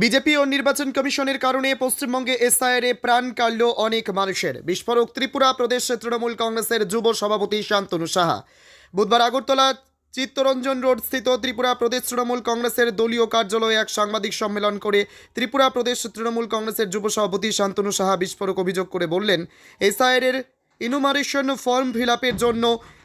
BJP ও নির্বাচন কমিশনের কারণে পশ্চিমবঙ্গে এসআইআর প্রাণ কাটল অনেক মানুষের। বিস্ফোরক ত্রিপুরা প্রদেশ তৃণমূল কংগ্রেসের যুব সভাপতি শান্তনু সাহা। বুধবার আগরতলা চিত্তরঞ্জন রোড স্থিত ত্রিপুরা প্রদেশ তৃণমূল কংগ্রেসের দলীয় কার্যালয়ে এক সাংবাদিক সম্মেলন করে ত্রিপুরা প্রদেশ তৃণমূল কংগ্রেসের যুব সভাপতি শান্তনু সাহা বিস্ফোরক অভিযোগ করে বললেন এসআইআর এর ইনুমারেশন ফর্ম ফিল জন্য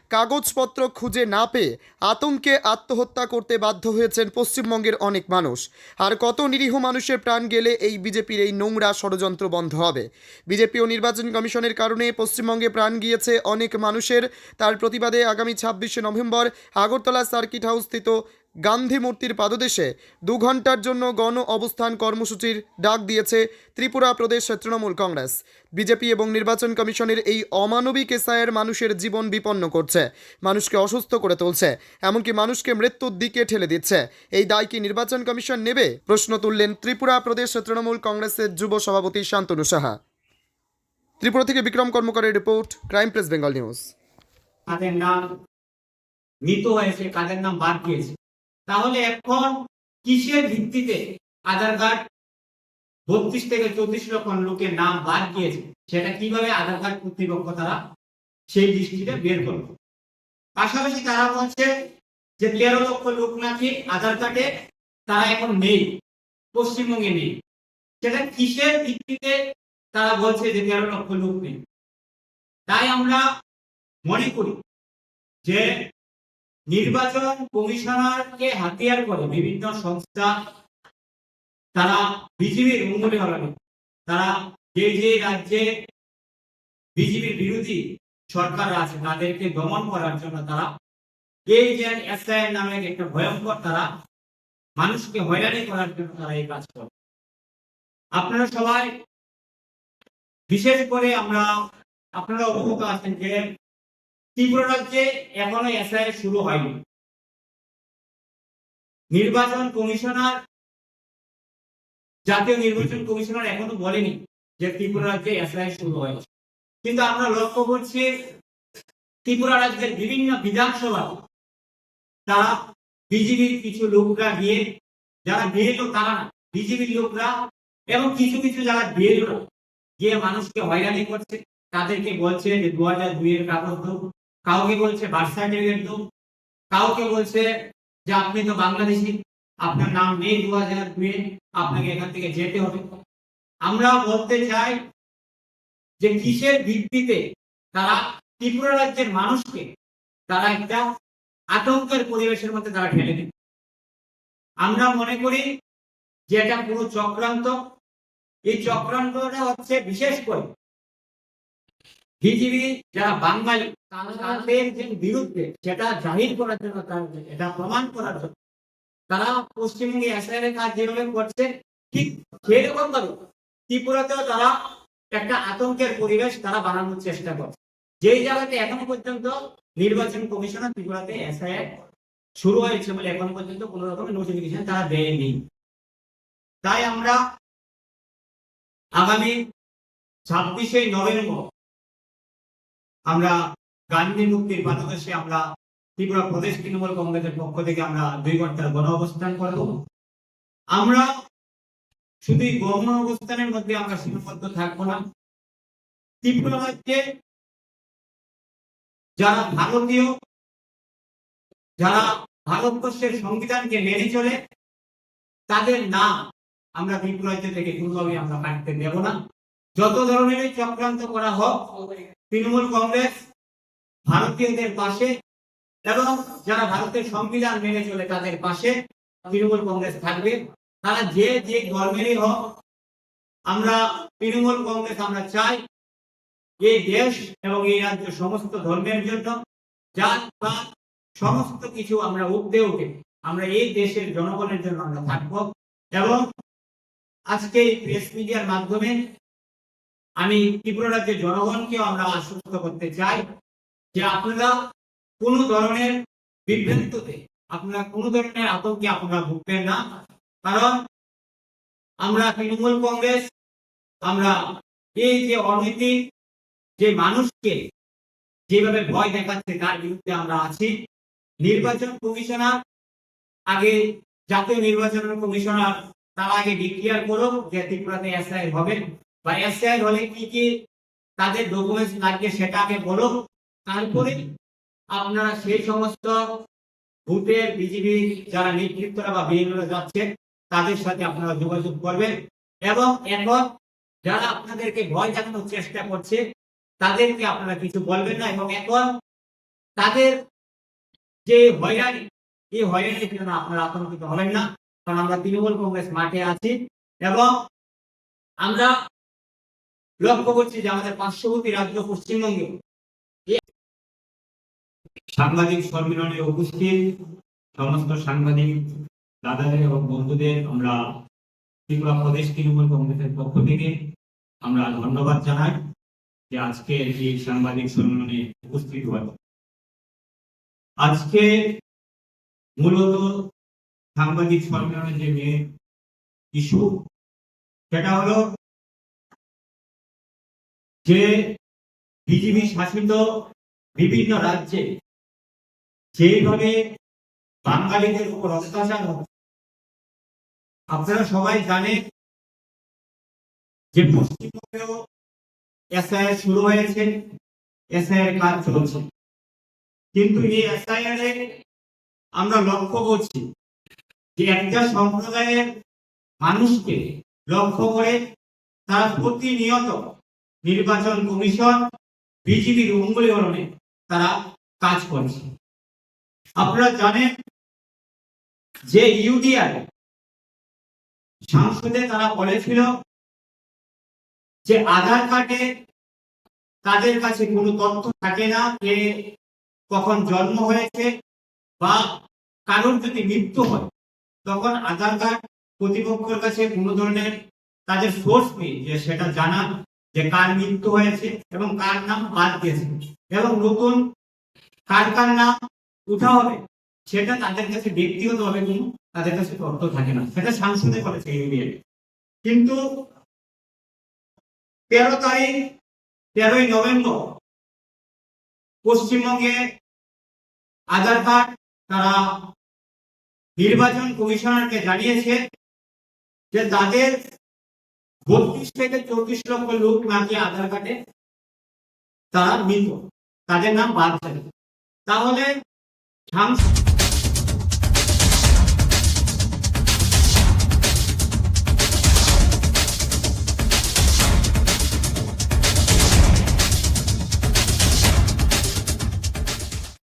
কাগজপত্র খুঁজে না পেয়ে আতঙ্কে আত্মহত্যা করতে বাধ্য হয়েছেন পশ্চিমবঙ্গের অনেক মানুষ। আর কত নিরীহ মানুষের প্রাণ গেলে এই বিজেপির এই নোংরা ষড়যন্ত্র বন্ধ হবে? বিজেপি ও নির্বাচন কমিশনের কারণে পশ্চিমবঙ্গে প্রাণ গিয়েছে অনেক মানুষের। তার প্রতিবাদে আগামী ছাব্বিশে নভেম্বর আগরতলা সার্কিট হাউস স্থিত গান্ধী মূর্তির পাদদেশে দু ঘণ্টার জন্য গণ অবস্থান কর্মসূচির ডাক দিয়েছে ত্রিপুরা প্রদেশ তৃণমূল কংগ্রেস। বিজেপি এবং নির্বাচন কমিশনের এই অমানবিক এসআইয়ের মানুষের জীবন বিপন্ন করছে, মানুষকে অসুস্থ করে তুলছে, এমনকি মানুষকে মৃত্যুর দিকে ঠেলে দিচ্ছে। এই দায় কি নির্বাচন কমিশন নেবে? প্রশ্ন তুললেন ত্রিপুরা প্রদেশ তৃণমূল কংগ্রেসের যুব সভাপতি শান্তনু সাহা। ত্রিপুরা থেকে Bikram কর্মকারের report, crime press, Bengal news. মৃত হয়েছে কাদের নাম বাদ দিয়েছে। তাহলে এখন কিসের ভিত্তিতে আধার কার্ড বত্রিশ থেকে চৌত্রিশ লক্ষ লোকের নাম বাদ দিয়েছে সেটা কীভাবে আধার কার্ড কর্তৃপক্ষ তারা সেই দৃষ্টিতে বের করবে? পাশাপাশি তারা বলছে যে তেরো লক্ষ লোক নাকি আধার কার্ডে, তারা এখন নেই, পশ্চিমবঙ্গে নেই। সেটা কিসের ভিত্তিতে তারা বলছে যে তেরো লক্ষ লোক নেই? তাই আমরা মনে করি যে নির্বাচন কমিশনারকে হাতিয়ার করে বিভিন্ন সংস্থা, তারা বিজেপির অঙ্গুলি হলানো তারা যে যে রাজ্যে বিজেপির বিরোধী সরকার আছে, তাদেরকে দমন করার জন্য তারা এই যে এসআইএর নামে একটা ভয়ঙ্কর তারা মানুষকে হয়রানি করার জন্য তারা এই কাজ করে। আপনারা সবাই, বিশেষ করে আমরা, আপনারা অবগত আছেন যে ত্রিপুরা রাজ্যে এখনও এসআই শুরু হয়নি। নির্বাচন কমিশনার, জাতীয় নির্বাচন কমিশনার এখনও বলেনি যে ত্রিপুরা রাজ্যে এসআই শুরু হয়েছে কিন্তু আমরা লক্ষ্য করছি ত্রিপুরা রাজ্যের বিভিন্ন বিধানসভা, তারা বিজেপির কিছু লোকরা গিয়ে, যারা বিএলও তারা বিজেপির লোকরা এবং কিছু কিছু যারা বিএলও গিয়ে মানুষকে হয়রানি করছে। তাদেরকে বলছে যে দু হাজার দুইয়ের কাগজ কাউকে বলছে বার্থ সার্টিফিকেট কাউকে বলছে যে আপনি তো বাংলাদেশি, আপনার নাম নেই দু হাজার দুয়ে আপনাকে এখান থেকে যেতে হবে। আমরা বলতে চাই যে কিসের ভিত্তিতে তারা ত্রিপুরা রাজ্যের মানুষকে তারা একটা আতঙ্কের পরিবেশের মধ্যে তারা ঠেলে দিন আমরা মনে করি যে এটা পুরো চক্রান্ত। এই চক্রান্তটা হচ্ছে বিশেষ করে বিজেপি যারা বাঙালি তাদের যে বিরুদ্ধে সেটা জাহির করার জন্য তার- এটা প্রমাণ করার জন্য তারা পশ্চিমবঙ্গে এসআইয়ের কাজ যেভাবে করছে, ঠিক সেরকম ভাবে ত্রিপুরাতেও তারা একটা আতঙ্কের পরিবেশ তারা বানানোর চেষ্টা করছে। যেই জায়গাতে এখনও পর্যন্ত নির্বাচন কমিশনার ত্রিপুরাতে এসআইআর শুরু হয়েছে বলে এখনও পর্যন্ত কোন রকমের নোটিফিকেশন তারা দেয়নি। তাই আমরা আগামী ছাব্বিশে নভেম্বর আমরা গান্ধী মুক্তির পাদদেশে আমরা ত্রিপুরা প্রদেশ তৃণমূল কংগ্রেসের পক্ষ থেকে আমরা দুই ঘণ্টার গণ অবস্থান করব। আমরা শুধু গণ অবস্থানের মধ্যে আমরা সীমাবদ্ধ থাকব না। ত্রিপুরা রাজ্যে যারা ভারতীয়, যারা ভারতবর্ষের সংবিধানকে মেনে চলে, তাদের নাম আমরা ত্রিপুরা থেকে কোনোভাবে আমরা কাটতে দেব না। যত ধরনের চক্রান্ত করা হোক তৃণমূল কংগ্রেস ভারতীয়দের পাশে এবং যারা ভারতের সংবিধান মেনে চলে তাদের পাশে তৃণমূল কংগ্রেস থাকবে। তারা যে যে ধর্মেরই হোক, আমরা তৃণমূল কংগ্রেস আমরা চাই এই দেশ এবং এই রাজ্য সমস্ত ধর্মের জন্য, জাত, পাত, সমস্ত কিছু আমরা উঠতে উঠে আমরা এই দেশের জনগণের জন্য আমরা থাকব। এবং আজকে এই প্রেস মিডিয়ার মাধ্যমে আমি ত্রিপুরা রাজ্যের জনগণকেও আমরা আশ্বস্ত করতে চাই যে আপনারা কোনো ধরনের বিভ্রান্ততে, আপনারা কোনো ধরনের আতঙ্কে আপনারা ভুগবেন না। কারণ আমরা তৃণমূল কংগ্রেস, আমরা এই যে অনৈতিক যে মানুষকে যেভাবে ভয় দেখাচ্ছে তার বিরুদ্ধে আমরা আছি। নির্বাচন কমিশনার, আগে জাতীয় নির্বাচন কমিশনার তার আগে ডিক্লিয়ার করুক যে ত্রিপুরাতে এসআই হবে বা এসআই হলে কি কি তাদের ডকুমেন্টস লাগবে সেটা আগে বলুক তারপরে আপনারা সেই সমস্ত বুথের বিজেপি যারা নেতৃত্বরা বা বিএনপিরা যাচ্ছে, তাদের সাথে আপনারা যোগাযোগ করবেন। এবং এখন যারা আপনাদেরকে ভয় দেখানোর চেষ্টা করছে, তাদেরকে আপনারা কিছু বলবেন না। এবং এখন তাদের যে হয়রানি, এই হয়রানির জন্য আপনারা আতঙ্কিত হবেন না। কারণ আমরা তৃণমূল কংগ্রেস মাঠে আছি। এবং আমরা লক্ষ্য করছি যে আমাদের পার্শ্ববর্তী রাজ্য পশ্চিমবঙ্গে সাংবাদিক সম্মেলনে উপস্থিত সমস্ত সাংবাদিক, দাদাদের এবং বন্ধুদের আমরা ত্রিপুরা প্রদেশ তৃণমূল কংগ্রেসের পক্ষ থেকে আমরা ধন্যবাদ জানাই যে আজকে এই সাংবাদিক সম্মেলনে উপস্থিত হয় আজকে মূলত সাংবাদিক সম্মেলনের যে মেয়ে ইস্যু সেটা হলো যে বিজেপি শাসিত বিভিন্ন রাজ্যে যেভাবে বাঙালিদের উপর অত্যাচার হচ্ছে আপনারা সবাই জানেন যে পশ্চিমবঙ্গেও এসআইআর শুরু হয়েছে, এসআইআর কাজ চলছে। কিন্তু এই এসআইআর এ আমরা লক্ষ্য করছি যে একটা সম্প্রদায়ের মানুষকে লক্ষ্য করে তারা প্রতিনিয়ত নির্বাচন কমিশন, বিজেপির অঙ্গুলিহরণে তারা কাজ করছে। আপনারা জানেন যে ইউডিআর সংসদে তারা বলেছিল যে আধার কার্ডে তাদের কাছে কোনো তথ্য থাকে না কে কখন জন্ম হয়েছে বা কারোর যদি মৃত্যু হয়, তখন আধার কার্ড কর্তৃপক্ষের কাছে কোনো ধরনের তাদের সোর্স নেই যে সেটা জানা যে কার মৃত্যু হয়েছে এবং কার নাম বাদ দিয়েছে। এবং নতুন কার কার নাম উঠা হবে, সেটা তাদের কাছে ব্যক্তিগত হবে কোনো তাদের কাছে তথ্য থাকে না। সেটা সাংসদে করেছে ইউনিয়ন কিন্তু তেরো তারিখ, তেরোই নভেম্বর, পশ্চিমবঙ্গে আধার কার্ড তারা নির্বাচন কমিশনারকে জানিয়েছে যে তাদের বত্রিশ থেকে চৌত্রিশ লক্ষ লোক নাকি আধার কার্ডে তারা মৃত তাদের নাম বাদ থাকে তাহলে